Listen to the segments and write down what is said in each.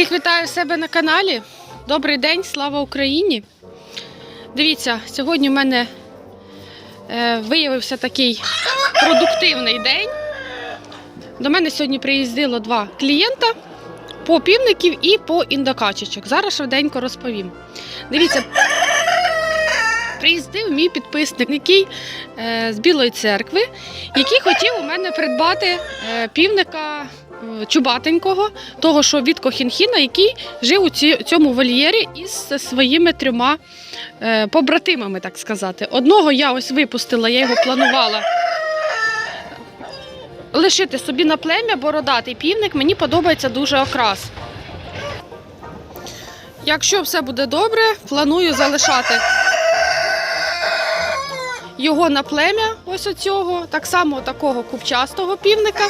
Всіх вітаю себе на каналі. Добрий день, слава Україні! Дивіться, сьогодні в мене е, виявився такий продуктивний день. До мене сьогодні приїздило два клієнта по півників і по індокачечок. Зараз швиденько розповім. Дивіться, приїздив мій підписник, який е, з Білої церкви, який хотів у мене придбати е, півника е, чубатенького, того, що від Кохінхіна, який жив у цьому вольєрі із своїми трьома побратимами, так сказати. Одного я ось випустила, я його планувала. Лишити собі на плем'я бородатий півник, мені подобається дуже окрас. Якщо все буде добре, планую залишати його на плем'я, ось оцього, так само такого купчастого півника.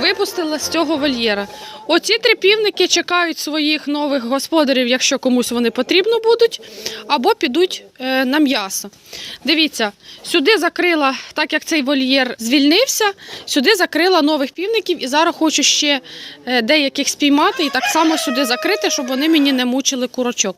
Випустила з цього вольєра. Оці три півники чекають своїх нових господарів, якщо комусь вони потрібно будуть, або підуть е, на м'ясо. Дивіться, сюди закрила, так як цей вольєр звільнився, сюди закрила нових півників і зараз хочу ще е, деяких спіймати і так само сюди закрити, щоб вони мені не мучили курочок.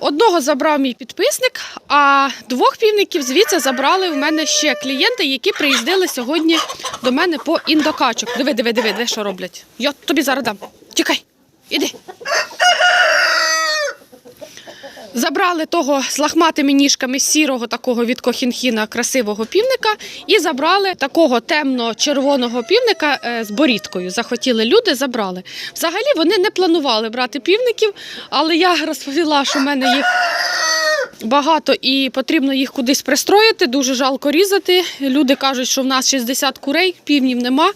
Одного забрав мій підписник, а двох півників звідси забрали в мене ще клієнти, які приїздили сьогодні до мене по індокачок. Диви, диви, диви, диви, що роблять. Я тобі зараз дам. Тікай, іди. Забрали того з лахматими ніжками сірого такого від кохінхіна красивого півника і забрали такого темно-червоного півника е, з борідкою. Захотіли люди, забрали. Взагалі вони не планували брати півників, але я розповіла, що в мене їх багато і потрібно їх кудись пристроїти. Дуже жалко різати. Люди кажуть, що в нас 60 курей, півнів нема.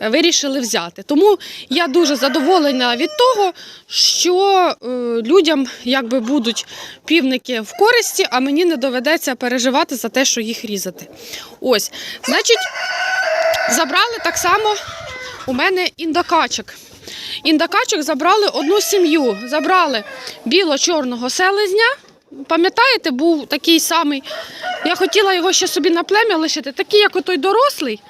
Е, Вирішили взяти. Тому я дуже задоволена від того, що е, людям якби будуть півники в користі, а мені не доведеться переживати за те, що їх різати. Ось, значить, забрали так само у мене індокачок. Індокачок забрали одну сім'ю. Забрали біло-чорного селезня. Пам'ятаєте, був такий самий. Я хотіла його ще собі на плем'я лишити, такий, як отой дорослий.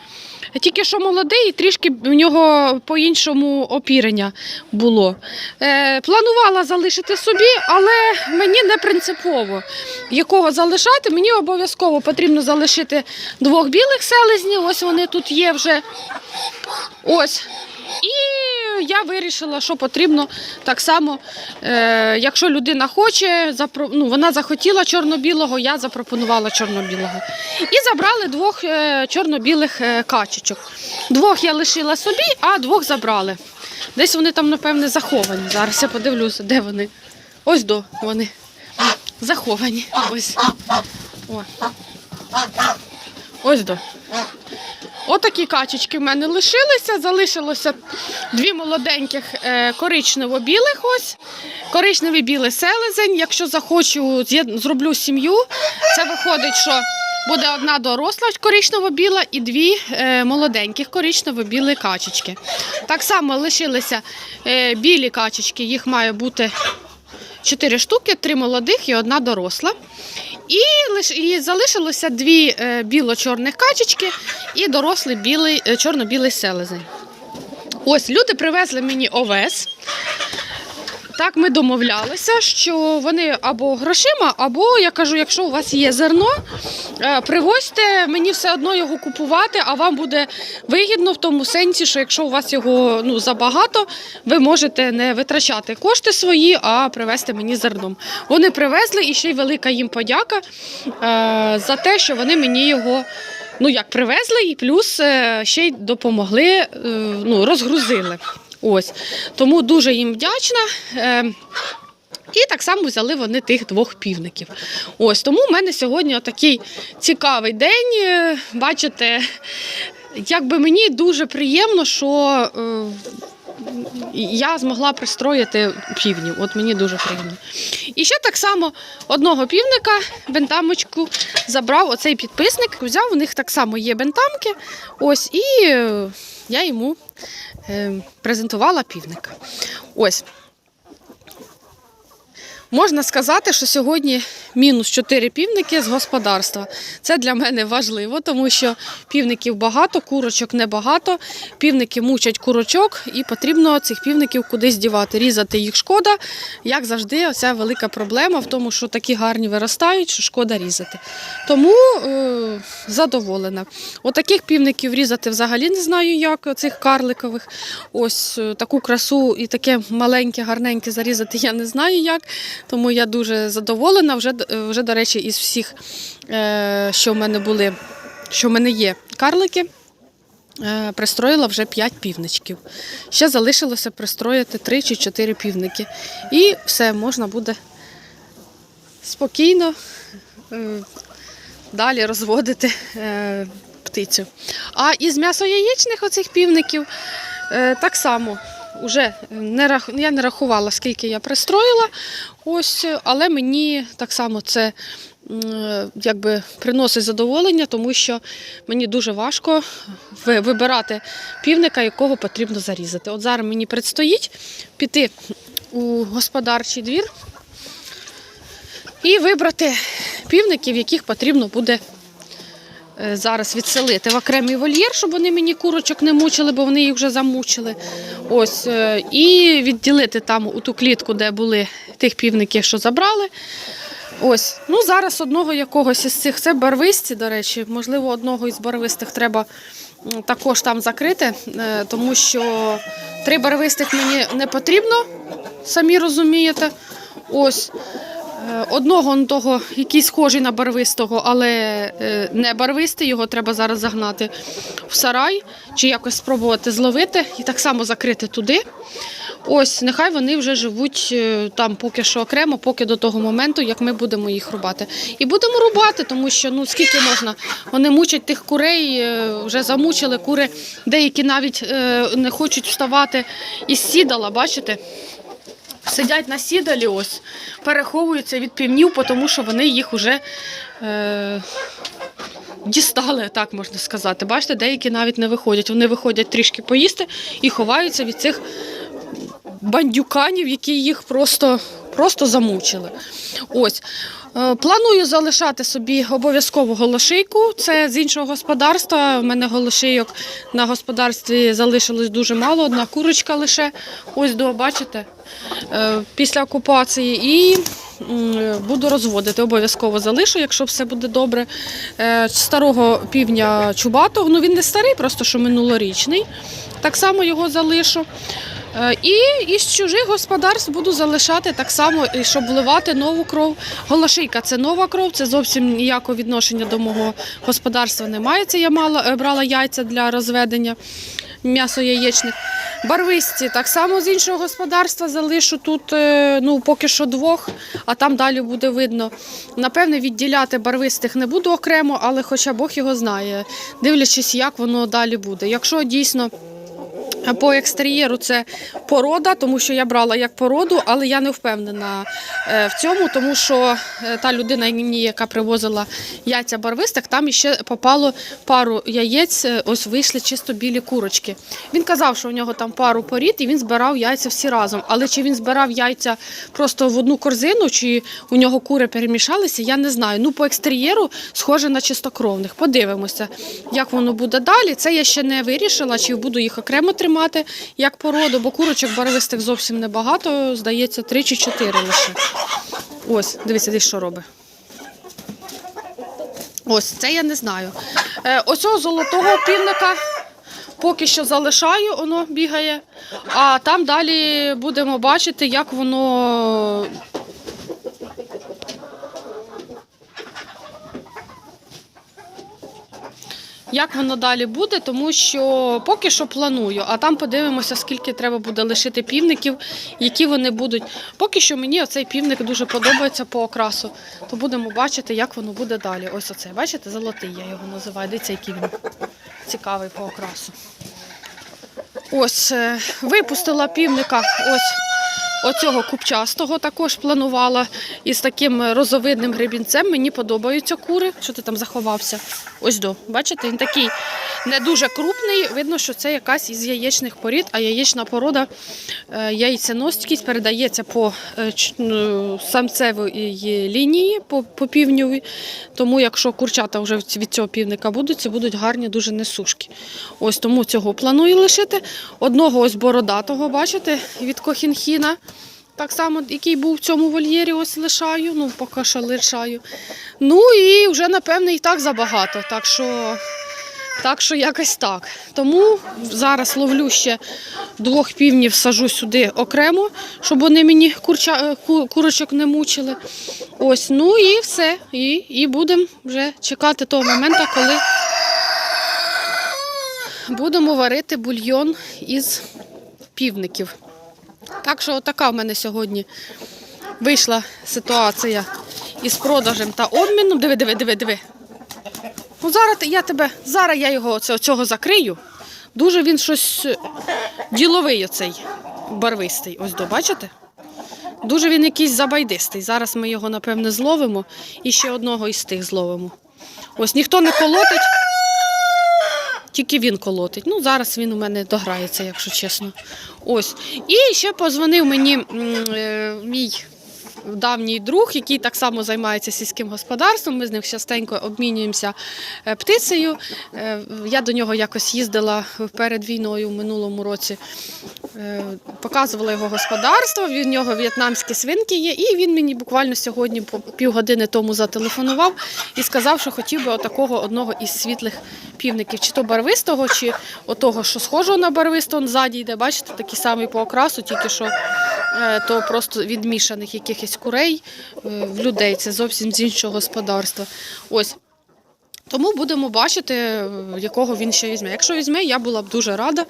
Тільки що молодий, і трішки в нього по-іншому опірення було. Е, планувала залишити собі, але мені не принципово якого залишати. Мені обов'язково потрібно залишити двох білих селезнів. Ось вони тут є вже. Ось. І я вирішила, що потрібно так само, е, якщо людина хоче, запро... ну, вона захотіла чорно-білого, я запропонувала чорно-білого. І забрали двох е, чорно-білих е, качечок. Двох я лишила собі, а двох забрали. Десь вони там, напевне, заховані. Зараз я подивлюся, де вони. Ось до вони. Заховані. Ось. О. Ось до. Отакі качечки в мене лишилися. Залишилося дві молоденьких е, коричнево-білих ось. Коричневий білий селезень. Якщо захочу, зроблю сім'ю. Це виходить, що буде одна доросла коричнево-біла і дві е, молоденьких коричнево-білі качечки. Так само лишилися е, білі качечки, їх має бути чотири штуки, три молодих і одна доросла. І, і залишилося дві е, біло-чорних качечки і дорослий білий, е, чорно-білий селезень. Ось люди привезли мені овес. Так ми домовлялися, що вони або грошима, або я кажу, якщо у вас є зерно, е, привозьте, мені все одно його купувати, а вам буде вигідно в тому сенсі, що якщо у вас його ну, забагато, ви можете не витрачати кошти свої, а привезти мені зерном. Вони привезли і ще й велика їм подяка е, за те, що вони мені його. Ну, як привезли, і плюс е, ще й допомогли, ну, розгрузили. Ось. Тому дуже їм вдячна. Е, І так само взяли вони тих двох півників. Ось тому в мене сьогодні такий цікавий день. Е, Бачите, якби мені дуже приємно, що е, я змогла пристроїти півнів. От мені дуже приємно. І ще так само одного півника, бентамочку, забрав оцей підписник. Взяв, у них так само є бентамки. Ось, і я йому презентувала півника. Ось. Можна сказати, що сьогодні мінус 4 півники з господарства. Це для мене важливо, тому що півників багато, курочок небагато. Півники мучать курочок, і потрібно цих півників кудись дівати. Різати їх шкода. Як завжди, оця велика проблема в тому, що такі гарні виростають, що шкода різати. Тому е, задоволена. Отаких півників різати взагалі не знаю, як цих карликових. Ось е, таку красу і таке маленьке, гарненьке зарізати я не знаю як. Тому я дуже задоволена. Вже, е, вже до речі, із всіх, е, що в мене були, що в мене є карлики. е, Пристроїла вже 5 півничків. Ще залишилося пристроїти 3 чи 4 півники. І все, можна буде спокійно далі розводити птицю. А із м'ясо-яєчних оцих півників так само. Уже не. Я не рахувала, скільки я пристроїла, ось, але мені так само це якби приносить задоволення, тому що мені дуже важко вибирати півника, якого потрібно зарізати. От зараз мені предстоїть піти у господарчий двір і вибрати півників, яких потрібно буде зараз відселити в окремий вольєр, щоб вони мені курочок не мучили, бо вони їх вже замучили. Ось, е, і відділити там у ту клітку, де були тих півників, що забрали. Ось, ну зараз одного якогось із цих, це барвисті, до речі, можливо, одного із барвистих треба також там закрити, е, тому що три барвистих мені не потрібно, самі розумієте. Ось. Е, Одного того, який схожий на барвистого, але е, не барвистий, його треба зараз загнати в сарай чи якось спробувати зловити і так само закрити туди. Ось, нехай вони вже живуть е, там поки що окремо, поки до того моменту, як ми будемо їх рубати. І будемо рубати, тому що ну скільки можна. Вони мучать тих курей, вже замучили кури, деякі навіть не хочуть вставати із сідала, бачите? Сидять на сідалі, ось, переховуються від півнів, тому що вони їх вже е, дістали, так можна сказати. Бачите, деякі навіть не виходять. Вони виходять трішки поїсти і ховаються від цих бандюканів, які їх просто, просто замучили. Ось. Е, Планую залишати собі обов'язково голошийку. Це з іншого господарства. У мене голошийок на господарстві залишилось дуже мало, одна курочка лише. Ось до, бачите, е, після окупації. І буду розводити. Обов'язково залишу, якщо все буде добре. Е, Старого півня чубатого, ну він не старий, просто що минулорічний. Так само його залишу. Е, І із чужих господарств буду залишати так само, щоб вливати нову кров. Голошийка це нова кров, це зовсім ніякого відношення до мого господарства немає. Це я мала, е, брала яйця для розведення м'ясо яєчних. Барвисті так само з іншого господарства залишу тут е, ну, поки що двох, а там далі буде видно. Напевне, відділяти барвистих не буду окремо, але хоча Бог його знає, дивлячись, як воно далі буде. Якщо дійсно. По екстер'єру це порода, тому що я брала як породу, але я не впевнена е, в цьому, тому що е, та людина, яка привозила яйця барвистих, там іще попало пару яєць, е, ось вийшли чисто білі курочки. Він казав, що у нього там пару порід, і він збирав яйця всі разом. Але чи він збирав яйця просто в одну корзину, чи у нього кури перемішалися, я не знаю. Ну, по екстер'єру схоже на чистокровних. Подивимося, як воно буде далі. Це я ще не вирішила, чи буду їх окремо тримати як породу, бо курочок барвистих зовсім небагато, здається, 3 чи 4 лише. Ось, дивіться, десь що робить. Ось, це я не знаю. Е, оцього золотого півника поки що залишаю, воно бігає. А там далі будемо бачити, як воно. Як воно далі буде, тому що поки що планую, а там подивимося, скільки треба буде лишити півників, які вони будуть. Поки що мені оцей півник дуже подобається по окрасу, то будемо бачити, як воно буде далі. Ось оцей, бачите, золотий я його називаю. Дивіться, який він цікавий по окрасу. Ось е, випустила півника ось оцього купчастого. Також планувала із таким розовидним гребінцем. Мені подобаються кури. Що ти там заховався? Ось до. Бачите, він такий не дуже крупний. Видно, що це якась із яєчних порід, а яєчна порода е, яйценосткість передається по е, ну, самцевої лінії, по, по півньові. Тому, якщо курчата вже від цього півника будуть, це будуть гарні дуже несушки. Ось тому цього планую лишити. Одного ось бородатого, бачите, від Кохінхіна. Так само, який був в цьому вольєрі, ось лишаю. Ну, поки що лишаю. Ну і вже, напевне, і так забагато. Так що, так що якось так. Тому зараз ловлю ще двох півнів, сажу сюди окремо, щоб вони мені курча, е, курочок не мучили. Ось, ну і все. І, і будемо вже чекати того моменту, коли будемо варити бульйон із півників. Так що така в мене сьогодні вийшла ситуація із продажем та обміном. Диви, диви, диви, диви. Ну зараз я тебе, зараз я його оце, цього закрию. Дуже він щось е, діловий оцей барвистий. Ось до, бачите? Дуже він якийсь забайдистий. Зараз ми його, напевне, зловимо і ще одного із тих зловимо. Ось ніхто не колотить, тільки він колотить. Ну, зараз він у мене дограється, якщо чесно. Ось. І ще позвонив мені е, мій давній друг, який так само займається сільським господарством. Ми з ним частенько обмінюємося е, птицею. Е, Я до нього якось їздила перед війною в минулому році. Е, Показувала його господарство, в нього в'єтнамські свинки є, і він мені буквально сьогодні по півгодини тому зателефонував і сказав, що хотів би отакого одного із світлих півників, чи то барвистого, чи отого, що схожого на барвистого, ззаді йде, бачите, такий самий по окрасу, тільки що то просто від мішаних якихось курей е, в людей. Це зовсім з іншого господарства. Ось. Тому будемо бачити, е, якого він ще візьме. Якщо візьме, я була б дуже рада.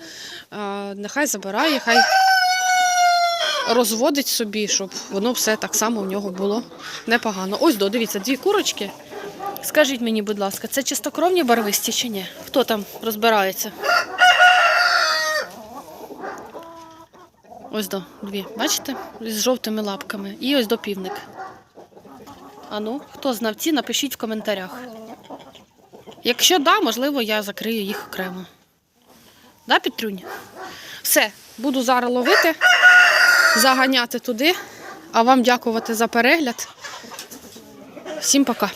Е, Нехай забирає, хай розводить собі, щоб воно все так само в нього було непогано. Ось дивіться, дві курочки. Скажіть мені, будь ласка, це чистокровні барвисті чи ні? Хто там розбирається? Ось до дві. Бачите? З жовтими лапками. І ось до півник. Ану, хто знавці, напишіть в коментарях. Якщо да, можливо, я закрию їх окремо. Да, Петрунь? Все, буду зараз ловити, заганяти туди. А вам дякувати за перегляд. Всім пока.